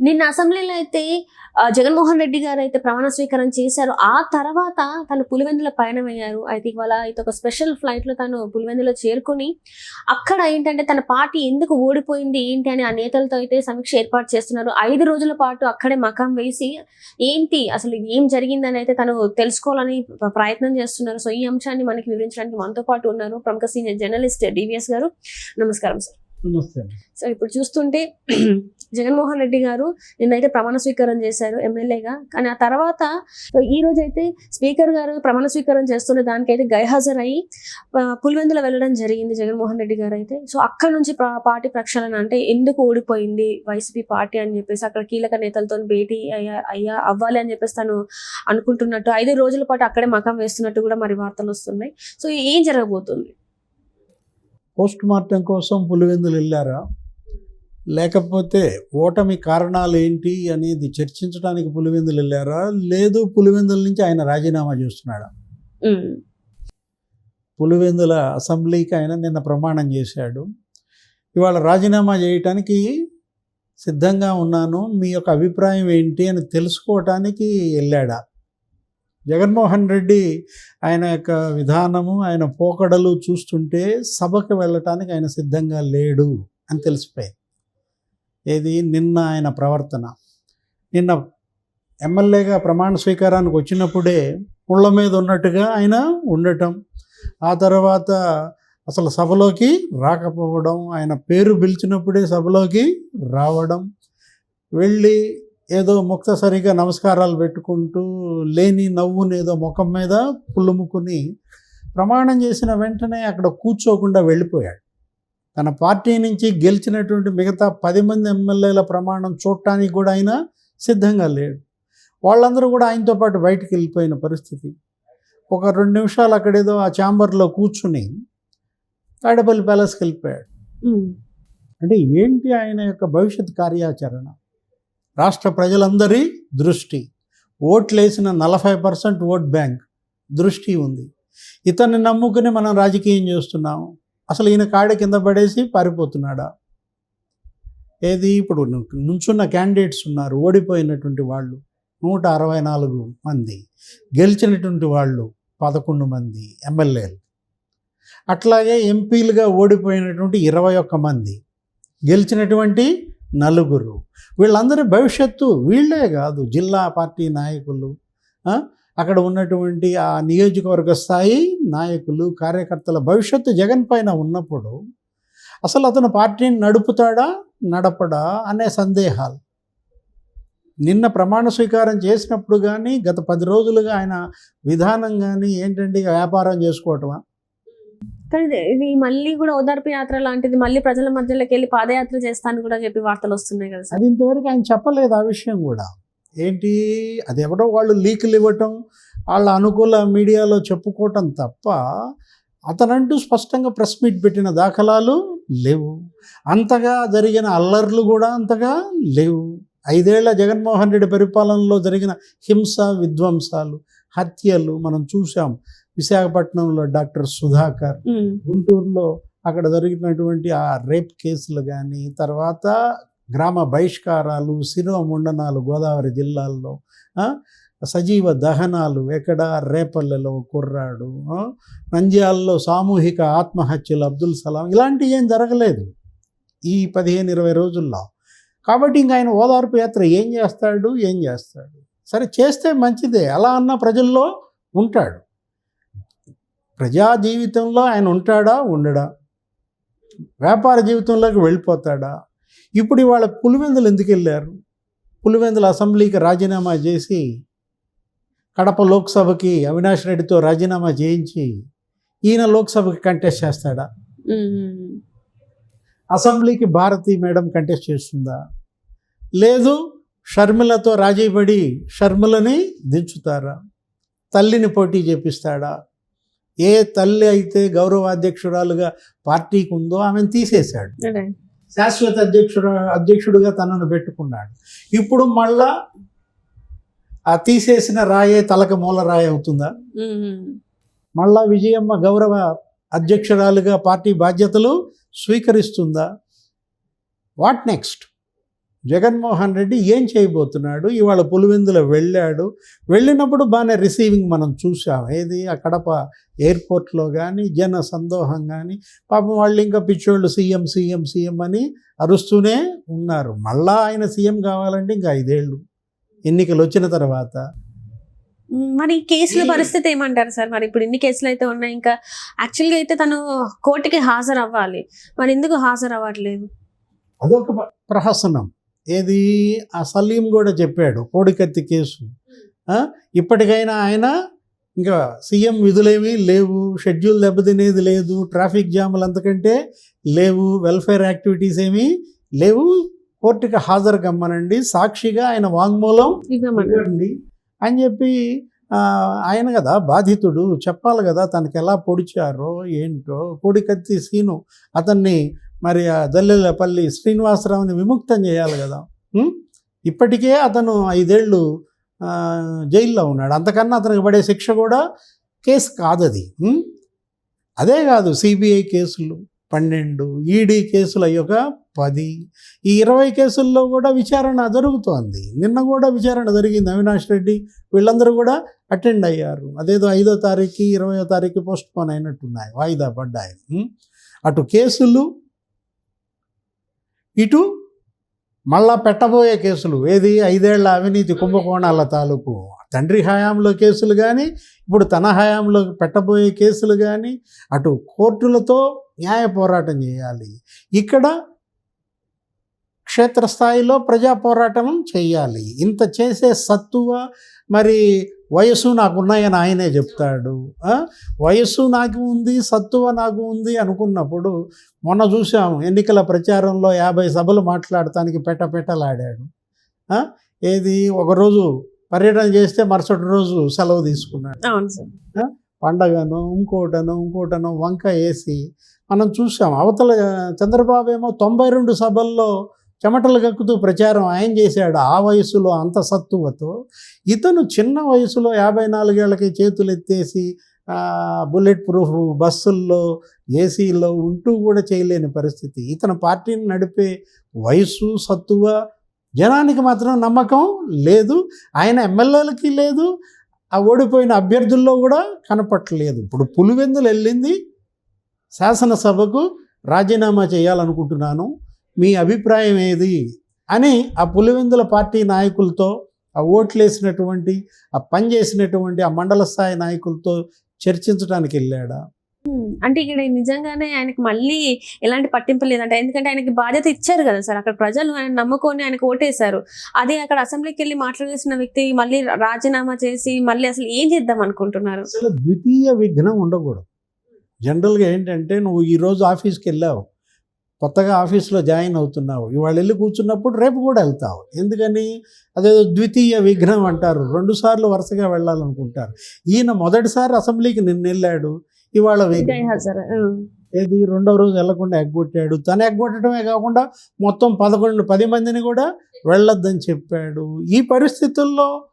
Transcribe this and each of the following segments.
నిన్న అసెంబ్లీలో అయితే జగన్మోహన్ రెడ్డి గారు అయితే ప్రమాణ స్వీకారం చేశారు. ఆ తర్వాత తను పులివెందుల పయనం అయ్యారు అయితే ఇవాళ అయితే ఒక స్పెషల్ ఫ్లైట్లో తను పులివెందులో చేరుకుని అక్కడ ఏంటంటే తన పార్టీ ఎందుకు ఓడిపోయింది ఏంటి అని ఆ నేతలతో అయితే సమీక్ష ఏర్పాటు చేస్తున్నారు. ఐదు రోజుల పాటు అక్కడే మకాం వేసి ఏంటి అసలు ఏం జరిగిందని అయితే తను తెలుసుకోవాలని ప్ర- ప్రయత్నం చేస్తున్నారు. సో ఈ అంశాన్ని మనకి వివరించడానికి మనతో పాటు ఉన్నారు ప్రముఖ సీనియర్ జర్నలిస్ట్ డివిఎస్ గారు. నమస్కారం సార్. నమస్తే సో ఇప్పుడు చూస్తుంటే జగన్మోహన్ రెడ్డి గారు నిన్నైతే ప్రమాణ స్వీకారం చేశారు ఎమ్మెల్యేగా. కానీ ఆ తర్వాత ఈ రోజు అయితే స్పీకర్ గారు ప్రమాణ స్వీకారం చేస్తున్న దానికైతే గైహాజరయ్యి పులివెందుల వెళ్ళడం జరిగింది జగన్మోహన్ రెడ్డి గారు అయితే. సో అక్కడ నుంచి పార్టీ ప్రక్షాళన అంటే ఎందుకు ఓడిపోయింది వైసీపీ పార్టీ అని చెప్పేసి అక్కడ కీలక నేతలతో భేటీ అయ్యా అయ్యా అవ్వాలి అని చెప్పేసి తను అనుకుంటున్నట్టు ఐదు రోజుల పాటు అక్కడే మకం వేస్తున్నట్టు కూడా మరి వార్తలు వస్తున్నాయి. సో ఏం జరగబోతుంది? పోస్ట్ మార్టం కోసం పులివెందులు వెళ్ళారా? లేకపోతే ఓటమి కారణాలు ఏంటి అనేది చర్చించడానికి పులివెందులు వెళ్ళారా? లేదు పులివెందుల నుంచి ఆయన రాజీనామా చేస్తున్నాడా? పులివెందుల అసెంబ్లీకి ఆయన నిన్న ప్రమాణం చేశాడు. ఇవాళ రాజీనామా చేయటానికి సిద్ధంగా ఉన్నాను. మీ యొక్క అభిప్రాయం ఏంటి అని తెలుసుకోవటానికి వెళ్ళాడా? జగన్మోహన్ రెడ్డి ఆయన యొక్క విధానము ఆయన పోకడలు చూస్తుంటే సభకు వెళ్ళటానికి ఆయన సిద్ధంగా లేడు అని తెలిసిపోయింది. ఏది? నిన్న ఆయన ప్రవర్తన. నిన్న ఎమ్మెల్యేగా ప్రమాణ స్వీకారానికి వచ్చినప్పుడే ముళ్ళ మీద ఉన్నట్టుగా ఆయన ఉండటం. ఆ తర్వాత అసలు సభలోకి రాకపోవడం ఆయన పేరు పిలిచినప్పుడే సభలోకి రావడం వెళ్ళి ఏదో ముక్తసరిగా నమస్కారాలు పెట్టుకుంటూ లేని నవ్వుని ఏదో ముఖం మీద పుల్లుముకుని ప్రమాణం చేసిన వెంటనే అక్కడ కూర్చోకుండా వెళ్ళిపోయాడు. తన పార్టీ నుంచి గెలిచినటువంటి మిగతా పది మంది ఎమ్మెల్యేల ప్రమాణం చూడటానికి కూడా ఆయన సిద్ధంగా లేడు. వాళ్ళందరూ కూడా ఆయనతో పాటు బయటికి వెళ్ళిపోయిన పరిస్థితి. ఒక రెండు నిమిషాలు అక్కడేదో ఆ ఛాంబర్లో కూర్చుని తాడేపల్లి ప్యాలెస్కి వెళ్ళిపోయాడు. అంటే ఏంటి ఆయన యొక్క భవిష్యత్ కార్యాచరణ? రాష్ట్ర ప్రజలందరి దృష్టి. ఓట్లేసిన నలభై పర్సెంట్ ఓట్ బ్యాంక్ దృష్టి ఉంది. ఇతన్ని నమ్ముకుని మనం రాజకీయం చేస్తున్నాం. అసలు ఈయన కాడ కింద పడేసి పారిపోతున్నాడా? ఏది ఇప్పుడు నుంచున్న క్యాండిడేట్స్ ఉన్నారు ఓడిపోయినటువంటి వాళ్ళు నూట అరవై నాలుగు మంది గెలిచినటువంటి వాళ్ళు పదకొండు మంది ఎమ్మెల్యేలు. అట్లాగే ఎంపీలుగా ఓడిపోయినటువంటి ఇరవై ఒక్క మంది గెలిచినటువంటి నలుగురు. వీళ్ళందరి భవిష్యత్తు వీళ్ళే కాదు జిల్లా పార్టీ నాయకులు అక్కడ ఉన్నటువంటి ఆ నియోజకవర్గ స్థాయి నాయకులు కార్యకర్తల భవిష్యత్తు జగన్ పైన ఉన్నప్పుడు అసలు అతను పార్టీని నడుపుతాడా నడపడా అనే సందేహాలు. నిన్న ప్రమాణ స్వీకారం చేసినప్పుడు కానీ గత పది రోజులుగా ఆయన విధానం కానీ ఏంటంటే వ్యాపారం చేసుకోవటమా? కానీ ఇది- మళ్ళీ కూడా ఓదార్పు యాత్ర లాంటిది మళ్ళీ ప్రజల మధ్యలోకి వెళ్ళి పాదయాత్ర చేస్తాను కూడా చెప్పి వార్తలు వస్తున్నాయి కదా సార్. అది ఇంతవరకు ఆయన చెప్పలేదు ఆ విషయం కూడా. ఏంటి? అది ఎవడో వాళ్ళు లీకులు ఇవ్వటం వాళ్ళ అనుకూల మీడియాలో చెప్పుకోవటం తప్ప అతనంటూ స్పష్టంగా ప్రెస్ మీట్ పెట్టిన దాఖలాలు లేవు. అంతగా జరిగిన అల్లర్లు కూడా అంతగా లేవు. ఐదేళ్ళ జగన్మోహన్ రెడ్డి పరిపాలనలో జరిగిన హింస విధ్వంసాలు హత్యలు మనం చూసాం విశాఖపట్నంలో డాక్టర్ సుధాకర్ గుంటూరులో అక్కడ జరిగినటువంటి ఆ రేప్ కేసులు కానీ తర్వాత గ్రామ బహిష్కారాలు శిరోముండనాలు గోదావరి జిల్లాల్లో సజీవ దహనాలు ఎక్కడ? రేపల్లెలో కుర్రాడు నంద్యాలలో సామూహిక ఆత్మహత్యలు అబ్దుల్ సలాం. ఇలాంటివి ఏం జరగలేదు ఈ పదిహేను ఇరవై రోజుల్లో. కాబట్టి ఇంక ఆయన ఓదార్పు యాత్ర ఏం చేస్తాడు? ఏం చేస్తాడు? సరే చేస్తే మంచిదే. అలా అన్న ప్రజల్లో ఉంటాడు. ప్రజా జీవితంలో ఆయన ఉంటాడా? ఉండడా? వ్యాపార జీవితంలోకి వెళ్ళిపోతాడా? ఇప్పుడు ఇవాళ పులివెందులు ఎందుకు వెళ్ళారు? పులివెందుల అసెంబ్లీకి రాజీనామా చేసి కడప లోక్సభకి అవినాష్ రెడ్డితో రాజీనామా చేయించి ఈయన లోక్సభకి కంటెస్ట్ చేస్తాడా? అసెంబ్లీకి భారతి మేడం కంటెస్ట్ చేస్తుందా? లేదు షర్మిలతో రాజీపడి షర్మిలని దించుతారా? తల్లిని పోటీ చేపిస్తాడా? ఏ తల్లి అయితే గౌరవాధ్యక్షురాలుగా పార్టీకి ఉందో ఆమెను తీసేశాడు. శాశ్వత అధ్యక్షుడు అధ్యక్షుడిగా తనను పెట్టుకున్నాడు. ఇప్పుడు మళ్ళా ఆ తీసేసిన రాయే తలక మూల రాయి అవుతుందా? మళ్ళా విజయమ్మ గౌరవ అధ్యక్షురాలుగా పార్టీ బాధ్యతలు స్వీకరిస్తుందా? వాట్ నెక్స్ట్ జగన్మోహన్ రెడ్డి ఏం చేయబోతున్నాడు? ఇవాళ పులివెందుల వెళ్ళాడు. వెళ్ళినప్పుడు బాగానే రిసీవింగ్ మనం చూసాం ఏది? ఆ కడప ఎయిర్పోర్ట్లో కానీ జన సందోహం కానీ పాపం వాళ్ళు ఇంకా పిచ్చోళ్ళు సీఎం సీఎం సీఎం అని అరుస్తూనే ఉన్నారు. మళ్ళా ఆయన సీఎం కావాలంటే ఇంకా ఐదేళ్ళు. ఎన్నికలు వచ్చిన తర్వాత. మరి కేసుల పరిస్థితి ఏమంటారు సార్? మరి ఇప్పుడు ఇన్ని కేసులు అయితే ఉన్నాయి ఇంకా యాక్చువల్గా అయితే తను కోర్టుకి హాజరు అవ్వాలి మరి ఎందుకు హాజరు అవ్వట్లేదు అదొక ప్ర- ప్రహసనం. ఏది? ఆ సలీం కూడా చెప్పాడు కోడికత్తి కేసు. ఇప్పటికైనా ఆయన ఇంకా సీఎం విధులేమీ లేవు షెడ్యూల్ దెబ్బతినేది లేదు ట్రాఫిక్ జాములు అంతకంటే లేవు వెల్ఫేర్ యాక్టివిటీస్ ఏమీ లేవు. కోర్టుకి హాజరు కమ్మనండి సాక్షిగా ఆయన వాంగ్మూలం ఇవ్వండి అని చెప్పి ఆయన కదా బాధితుడు చెప్పాలి కదా తనకి ఎలా పొడిచారో ఏంటో కోడికత్తి సీను అతన్ని మరి ఆ దల్లెలపల్లి శ్రీనివాసరావుని విముక్తం చేయాలి కదా? ఇప్పటికే అతను ఐదేళ్ళు జైల్లో ఉన్నాడు. అంతకన్నా అతనికి పడే శిక్ష కూడా కేసు కాదది? అదే కాదు సిబిఐ కేసులు పన్నెండు ఈడీ కేసులు అయ్యొక పది. ఈ ఇరవై కేసుల్లో కూడా విచారణ జరుగుతోంది. నిన్న కూడా విచారణ జరిగింది అవినాష్ రెడ్డి. వీళ్ళందరూ కూడా అటెండ్ అయ్యారు. అదేదో ఐదో తారీఖు ఇరవయో తారీఖు పోస్ట్ పోన్ అయినట్టున్నాయి వాయిదా పడ్డాయి? అటు కేసులు ఇటు మళ్ళా పెట్టబోయే కేసులు. ఏది? ఐదేళ్ళ అవినీతి కుంభకోణాల తాలూకు. తండ్రి హయాంలో కేసులు కానీ ఇప్పుడు తన హయాంలో పెట్టబోయే కేసులు కానీ అటు కోర్టులతో న్యాయ పోరాటం చేయాలి. ఇక్కడ క్షేత్రస్థాయిలో ప్రజా పోరాటం చేయాలి. ఇంత చేసే సత్తువ మరి వయస్సు నాకు ఉన్నాయని ఆయనే చెప్తాడు? వయస్సు నాకు ఉంది సత్తువ నాకు ఉంది అనుకున్నప్పుడు మొన్న చూసాం ఎన్నికల ప్రచారంలో యాభై సభలు మాట్లాడటానికి పెట్ట పెట్టలాడాడు ఆ? ఏది? ఒకరోజు పర్యటన చేస్తే మరుసటి రోజు సెలవు తీసుకున్నాడు. పండగను ఇంకోటను ఇంకోటను వంక వేసి మనం చూసాం అవతల చంద్రబాబు ఏమో తొంభై రెండు సభల్లో చెమటలు కక్కుతూ ప్రచారం ఆయన చేశాడు ఆ వయసులో అంత సత్తువతో. ఇతను చిన్న వయసులో యాభై నాలుగేళ్ళకి చేతులు ఎత్తేసి బుల్లెట్ ప్రూఫ్ బస్సుల్లో ఏసీల్లో ఉంటూ కూడా చేయలేని పరిస్థితి. ఇతను పార్టీని నడిపే వయసు సత్తువ జనానికి మాత్రం నమ్మకం లేదు. ఆయన ఎమ్మెల్యేలకి లేదు. ఆ ఓడిపోయిన అభ్యర్థుల్లో కూడా కనపట్టలేదు. ఇప్పుడు పులివెందులు వెళ్ళింది శాసనసభకు రాజీనామా చేయాలనుకుంటున్నాను. మీ అభిప్రాయం ఏది? అని ఆ పులివెందుల పార్టీ నాయకులతో ఆ ఓట్లేసినటువంటి ఆ పని చేసినటువంటి ఆ మండల స్థాయి నాయకులతో చర్చించడానికి వెళ్ళాడా? అంటే ఇక్కడ నిజంగానే ఆయనకి మళ్ళీ ఎలాంటి పట్టింపు లేదంట. ఎందుకంటే ఆయనకి బాధ్యత ఇచ్చారు కదా సార్. అక్కడ ప్రజలు ఆయన నమ్ముకొని ఆయనకు ఓటేశారు. అదే అక్కడ అసెంబ్లీకి వెళ్ళి మాట్లాడాల్సిన వ్యక్తి మళ్ళీ రాజీనామా చేసి మళ్ళీ అసలు ఏం చేద్దాం అనుకుంటున్నారు? అసలు ద్వితీయ విఘ్నం ఉండకూడదు. జనరల్గా ఏంటంటే నువ్వు ఈరోజు ఆఫీస్కి వెళ్ళావు. కొత్తగా ఆఫీస్లో జాయిన్ అవుతున్నావు. ఇవాళ వెళ్ళి కూర్చున్నప్పుడు రేపు కూడా వెళ్తావు. ఎందుకని? అదేదో ద్వితీయ విఘ్నం అంటారు. రెండుసార్లు వరుసగా వెళ్ళాలనుకుంటారు. ఈయన మొదటిసారి అసెంబ్లీకి నిన్న వెళ్ళాడు. ఇవాళ. ఏది? రెండో రోజు వెళ్ళకుండా ఎగ్గొట్టాడు తను ఎగ్గొట్టడమే కాకుండా మొత్తం పదకొండు పది మందిని కూడా వెళ్ళొద్దని చెప్పాడు. ఈ పరిస్థితుల్లో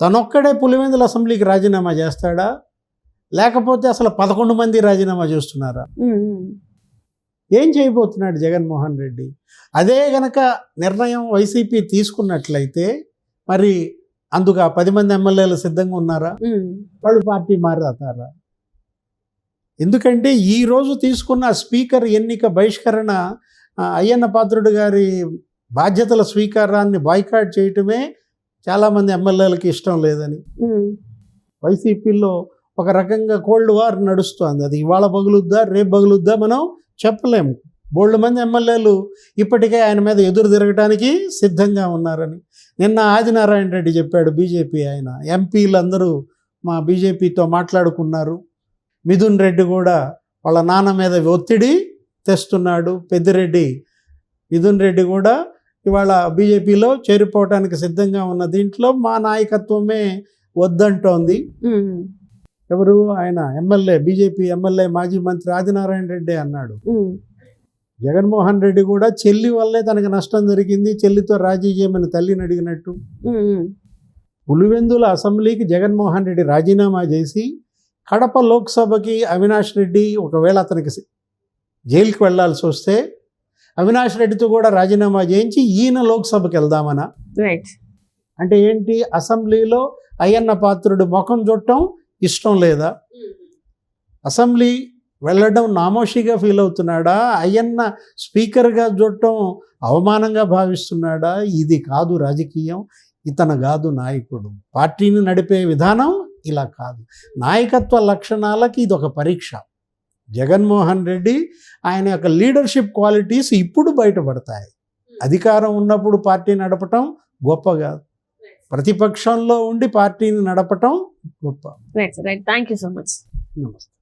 తనొక్కడే పులివెందుల అసెంబ్లీకి రాజీనామా చేస్తాడా? లేకపోతే అసలు పదకొండు మంది రాజీనామా చేస్తున్నారా. ఏం చేయబోతున్నాడు జగన్మోహన్ రెడ్డి? అదే గనక నిర్ణయం వైసీపీ తీసుకున్నట్లయితే మరి అందుకు ఆ పది మంది ఎమ్మెల్యేలు సిద్ధంగా ఉన్నారా. వాళ్ళు పార్టీ మారతారా? ఎందుకంటే ఈ రోజు తీసుకున్న స్పీకర్ ఎన్నిక బహిష్కరణ అయ్యన్న పాత్రుడు గారి బాధ్యతల స్వీకారాన్ని బాయ్కాట్ చేయటమే చాలామంది ఎమ్మెల్యేలకి ఇష్టం లేదని. వైసీపీలో ఒక రకంగా కోల్డ్ వార్ నడుస్తోంది. అది ఇవాళ పగులుద్దా రేపు పగులుద్దా మనం చెప్పలేము. బోల్డ్ మంది ఎమ్మెల్యేలు ఇప్పటికే ఆయన మీద ఎదురు తిరగటానికి సిద్ధంగా ఉన్నారని. నిన్న ఆదినారాయణ రెడ్డి చెప్పాడు బీజేపీ ఆయన. ఎంపీలు అందరూ మా బీజేపీతో మాట్లాడుకున్నారు. మిథున్ రెడ్డి కూడా వాళ్ళ నాన్న మీద ఒత్తిడి తెస్తున్నాడు. పెద్దిరెడ్డి మిథున్ రెడ్డి కూడా ఇవాళ బీజేపీలో చేరిపోవటానికి సిద్ధంగా ఉన్న దీంట్లో మా నాయకత్వమే వద్దంటోంది. ఎవరు? ఆయన ఎమ్మెల్యే బీజేపీ ఎమ్మెల్యే మాజీ మంత్రి ఆదినారాయణ రెడ్డి అన్నాడు. జగన్మోహన్ రెడ్డి కూడా చెల్లి వల్లే తనకి నష్టం జరిగింది చెల్లితో రాజీ చేయమని తల్లిని అడిగినట్టు. పులివెందుల అసెంబ్లీకి జగన్మోహన్ రెడ్డి రాజీనామా చేసి కడప లోక్సభకి అవినాష్ రెడ్డి ఒకవేళ అతనికి జైలుకి వెళ్ళాల్సి వస్తే అవినాష్ రెడ్డితో కూడా రాజీనామా చేయించి ఈయన లోక్సభకి వెళ్దామనా? రైట్ అంటే ఏంటి? అసెంబ్లీలో అయ్యన్న పాత్రుడు ముఖం చుట్టం ఇష్టం లేదా? అసెంబ్లీ వెళ్ళడం నామోషిగా ఫీల్ అవుతున్నాడా? అయ్యన్న స్పీకర్గా చూడటం అవమానంగా భావిస్తున్నాడా? ఇది కాదు రాజకీయం ఇతను కాదు నాయకుడు. పార్టీని నడిపే విధానం ఇలా కాదు. నాయకత్వ లక్షణాలకి ఇది ఒక పరీక్ష. జగన్మోహన్ రెడ్డి ఆయన యొక్క లీడర్షిప్ క్వాలిటీస్ ఇప్పుడు బయటపడతాయి. అధికారం ఉన్నప్పుడు పార్టీ నడపటం గొప్ప కాదు. ప్రతిపక్షంలో ఉండి పార్టీని నడపటం గొప్ప. Right right thank you so much నమస్తే.